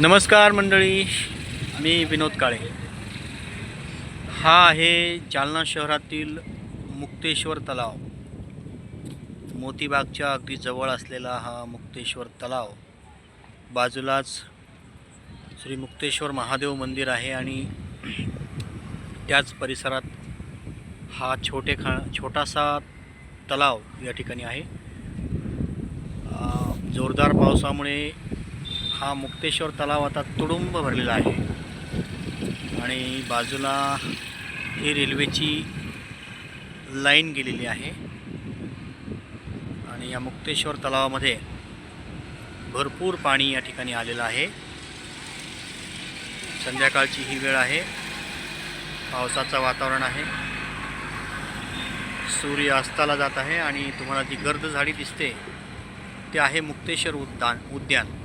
नमस्कार मंडळी मी विनोद काळे. हा आहे जालना शहरातील मुक्तेश्वर तलाव. मोतीबागच्या अगदी जवळ असलेला हा मुक्तेश्वर तलाव. बाजूलाच श्री मुक्तेश्वर महादेव मंदिर आहे आणि त्याच परिसरात हा छोटे खा छोटासा तलाव या ठिकाणी आहे. जोरदार पावसामुळे हा मुक्तेश्वर तलाव आता तुडुंब भरलेला आहे. आणि बाजूला ही रेल्वेची लाईन गेलेली आहे. आणि या मुक्तेश्वर तलावामध्ये भरपूर पाणी या ठिकाणी आलेलं आहे. संध्याकाळची ही वेळ आहे. पावसाचं वातावरण आहे. सूर्य अस्ताला जात आहे आणि तुम्हाला जी गर्द झाडी दिसते ते आहे मुक्तेश्वर उद्यान उद्यान.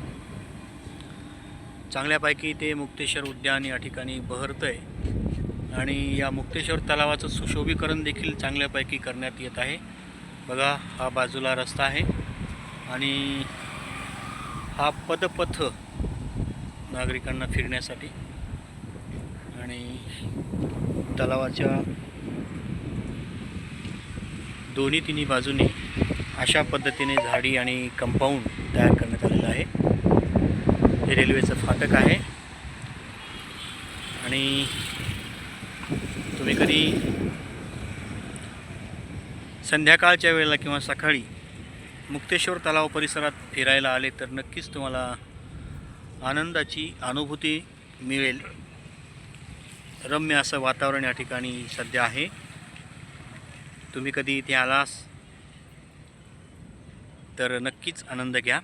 चांगल्यापैकी ते मुक्तेश्वर उद्यान या ठिकाणी बहरतं आहे आणि या मुक्तेश्वर तलावाचं सुशोभीकरण देखील चांगल्यापैकी करण्यात येत आहे. बघा हा बाजूला रस्ता आहे. आणि हा पदपथ नागरिकांना फिरण्यासाठी आणि तलावाच्या दोन्ही तिन्ही बाजूने अशा पद्धतीने झाडी आणि कंपाऊंड तयार करण्यात आलेलं आहे. हे रेल्वेचं फाटक आहे. आणि तुम्ही कधी संध्याकाळच्या वेळेला किंवा सकाळी मुक्तेश्वर तलाव परिसरात फिरायला आले तर नक्कीच तुम्हाला आनंदाची अनुभूती मिळेल. रम्य असं वातावरण या ठिकाणी सध्या आहे. तुम्ही कधी इथे आलास? तर नक्कीच आनंद घ्या.